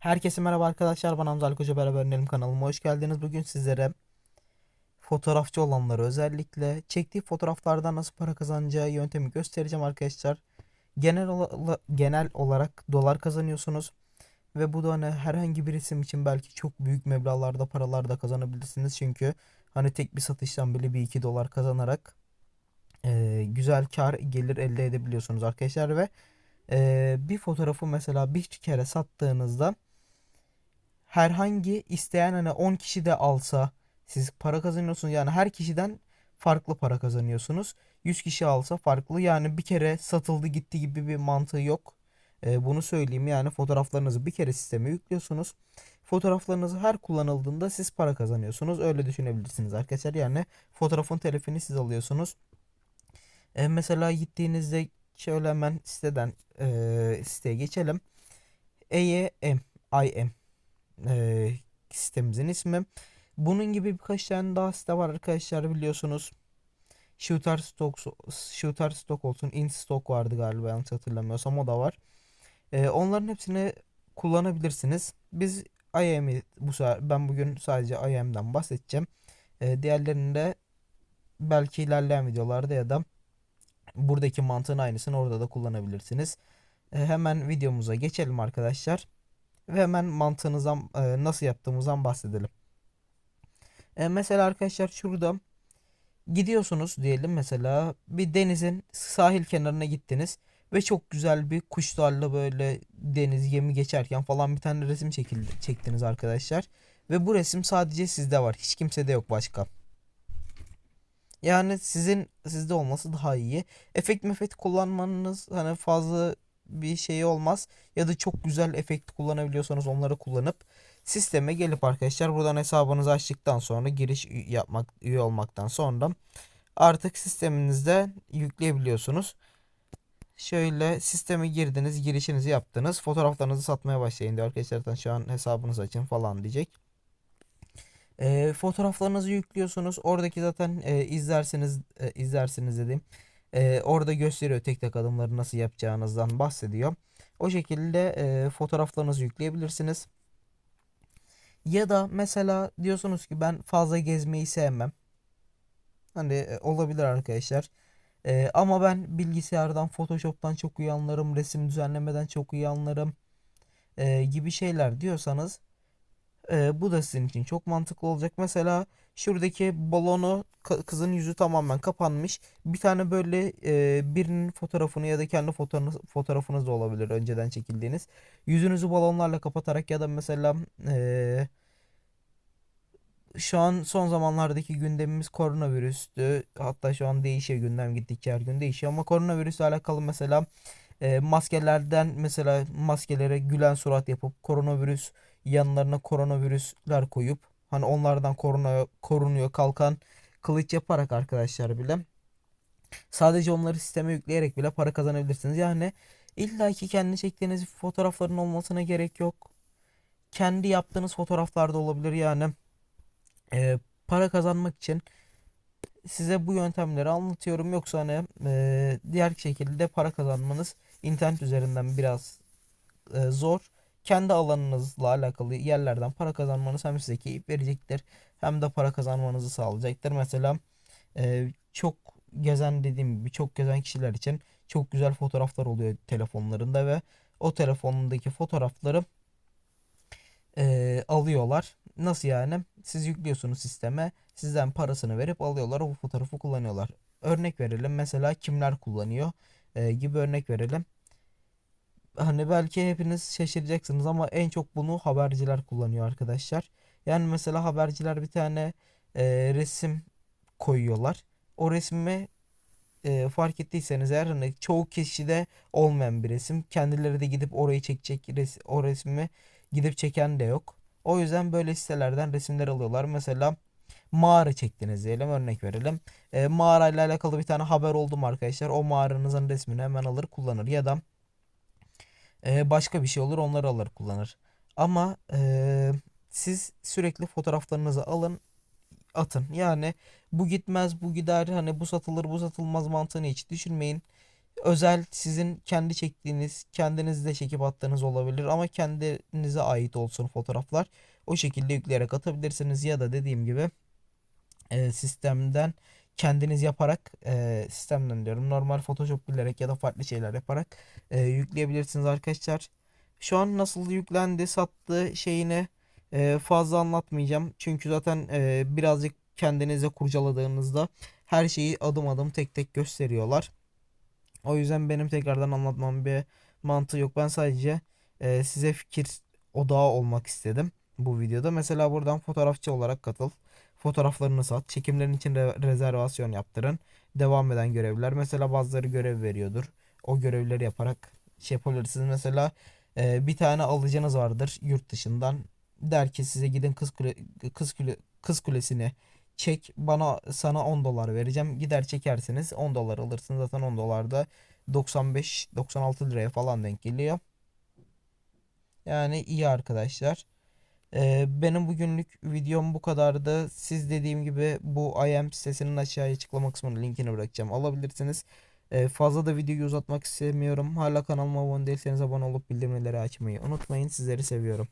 Herkese merhaba arkadaşlar. Ben Hamza Koca beraber önerim kanalıma hoş geldiniz. Bugün sizlere fotoğrafçı olanları özellikle çektiği fotoğraflardan nasıl para kazanacağı yöntemi göstereceğim arkadaşlar. Genel genel olarak dolar kazanıyorsunuz ve bu da hani herhangi bir isim için belki çok büyük meblağlarda paralar da kazanabilirsiniz. Çünkü hani tek bir satıştan bile bir iki dolar kazanarak e, güzel kar gelir elde edebiliyorsunuz arkadaşlar ve e, bir fotoğrafı mesela bir kere sattığınızda herhangi isteyen hani 10 kişi de alsa siz para kazanıyorsunuz. Yani her kişiden farklı para kazanıyorsunuz. 100 kişi alsa farklı. Yani bir kere satıldı gitti gibi bir mantığı yok. Ee, bunu söyleyeyim. Yani fotoğraflarınızı bir kere sisteme yüklüyorsunuz. Fotoğraflarınız her kullanıldığında siz para kazanıyorsunuz. Öyle düşünebilirsiniz arkadaşlar. Yani fotoğrafın telifini siz alıyorsunuz. Ee, mesela gittiğinizde şöyle hemen siteden e, siteye geçelim. EYM, IM e, sitemizin ismi. Bunun gibi birkaç tane daha site var arkadaşlar biliyorsunuz. Shutterstock, Shutterstock olsun, InStock vardı galiba yanlış hatırlamıyorsam o da var. E, onların hepsini kullanabilirsiniz. Biz IM'i bu ben bugün sadece IM'den bahsedeceğim. E, diğerlerini de belki ilerleyen videolarda ya da buradaki mantığın aynısını orada da kullanabilirsiniz. E, hemen videomuza geçelim arkadaşlar ve hemen mantığınızdan e, nasıl yaptığımızdan bahsedelim. E, mesela arkadaşlar şurada gidiyorsunuz diyelim mesela bir denizin sahil kenarına gittiniz ve çok güzel bir kuşlarla böyle deniz gemi geçerken falan bir tane resim çekildi, çektiniz arkadaşlar. Ve bu resim sadece sizde var. Hiç kimsede yok başka. Yani sizin sizde olması daha iyi. Efekt mefekt kullanmanız hani fazla bir şey olmaz. Ya da çok güzel efekt kullanabiliyorsanız onları kullanıp sisteme gelip arkadaşlar buradan hesabınızı açtıktan sonra giriş yapmak üye olmaktan sonra artık sisteminizde yükleyebiliyorsunuz. Şöyle sisteme girdiniz, girişinizi yaptınız. Fotoğraflarınızı satmaya başlayın diyor arkadaşlar. Şu an hesabınızı açın falan diyecek. E, fotoğraflarınızı yüklüyorsunuz. Oradaki zaten e, izlersiniz e, izlersiniz dediğim. E, orada gösteriyor tek tek adımları nasıl yapacağınızdan bahsediyor. O şekilde e, fotoğraflarınızı yükleyebilirsiniz. Ya da mesela diyorsunuz ki ben fazla gezmeyi sevmem. Hani e, olabilir arkadaşlar. E, ama ben bilgisayardan, Photoshop'tan çok iyi anlarım, resim düzenlemeden çok iyi anlarım e, gibi şeyler diyorsanız ee, bu da sizin için çok mantıklı olacak. Mesela şuradaki balonu kızın yüzü tamamen kapanmış. Bir tane böyle e, birinin fotoğrafını ya da kendi fotoğrafınız, fotoğrafınız da olabilir önceden çekildiğiniz. Yüzünüzü balonlarla kapatarak ya da mesela e, şu an son zamanlardaki gündemimiz koronavirüstü. Hatta şu an değişiyor gündem gittikçe her gün değişiyor ama koronavirüsle alakalı mesela e, maskelerden mesela maskelere gülen surat yapıp koronavirüs yanlarına koronavirüsler koyup hani onlardan koruna, korunuyor kalkan kılıç yaparak arkadaşlar bile sadece onları sisteme yükleyerek bile para kazanabilirsiniz. Yani illa ki kendi çektiğiniz fotoğrafların olmasına gerek yok. Kendi yaptığınız fotoğraflar da olabilir yani. E, para kazanmak için size bu yöntemleri anlatıyorum. Yoksa hani e, diğer şekilde para kazanmanız internet üzerinden biraz e, zor. Kendi alanınızla alakalı yerlerden para kazanmanız hem size keyif verecektir hem de para kazanmanızı sağlayacaktır. Mesela e, çok gezen dediğim gibi çok gezen kişiler için çok güzel fotoğraflar oluyor telefonlarında ve o telefonundaki fotoğrafları e, alıyorlar. Nasıl yani? Siz yüklüyorsunuz sisteme. Sizden parasını verip alıyorlar. O fotoğrafı kullanıyorlar. Örnek verelim. Mesela kimler kullanıyor e, gibi örnek verelim. Hani belki hepiniz şaşıracaksınız ama en çok bunu haberciler kullanıyor arkadaşlar. Yani mesela haberciler bir tane e, resim koyuyorlar. O resmi e, fark ettiyseniz eğer hani çoğu kişide olmayan bir resim. Kendileri de gidip orayı çekecek res o resmi gidip çeken de yok. O yüzden böyle sitelerden resimler alıyorlar. Mesela mağara çektiniz diyelim örnek verelim. E, mağarayla alakalı bir tane haber oldu mu arkadaşlar? O mağaranızın resmini hemen alır kullanır ya da e, başka bir şey olur onları alır kullanır. Ama e, siz sürekli fotoğraflarınızı alın atın. Yani bu gitmez bu gider hani bu satılır bu satılmaz mantığını hiç düşünmeyin. özel sizin kendi çektiğiniz, kendiniz de çekip attığınız olabilir ama kendinize ait olsun fotoğraflar. O şekilde yükleyerek atabilirsiniz ya da dediğim gibi e, sistemden kendiniz yaparak e, sistemden diyorum normal Photoshop bilerek ya da farklı şeyler yaparak e, yükleyebilirsiniz arkadaşlar. Şu an nasıl yüklendi, sattı şeyini e, fazla anlatmayacağım. Çünkü zaten e, birazcık kendinize kurcaladığınızda her şeyi adım adım tek tek gösteriyorlar. O yüzden benim tekrardan anlatmam bir mantığı yok. Ben sadece e, size fikir odağı olmak istedim bu videoda. Mesela buradan fotoğrafçı olarak katıl. Fotoğraflarını sat. Çekimlerin için re- rezervasyon yaptırın. Devam eden görevler. Mesela bazıları görev veriyordur. O görevleri yaparak şey yapabilirsiniz. Mesela e, bir tane alıcınız vardır yurt dışından. Der ki size gidin Kız Kule, Kız Kule, Kız Kulesi'ni çek bana sana 10 dolar vereceğim. Gider çekersiniz 10 dolar alırsınız. Zaten 10 dolar da 95-96 liraya falan denk geliyor. Yani iyi arkadaşlar. Benim bugünlük videom bu kadardı. Siz dediğim gibi bu IM sitesinin aşağıya açıklama kısmına linkini bırakacağım. Alabilirsiniz. Fazla da videoyu uzatmak istemiyorum. Hala kanalıma abone değilseniz abone olup bildirimleri açmayı unutmayın. Sizleri seviyorum.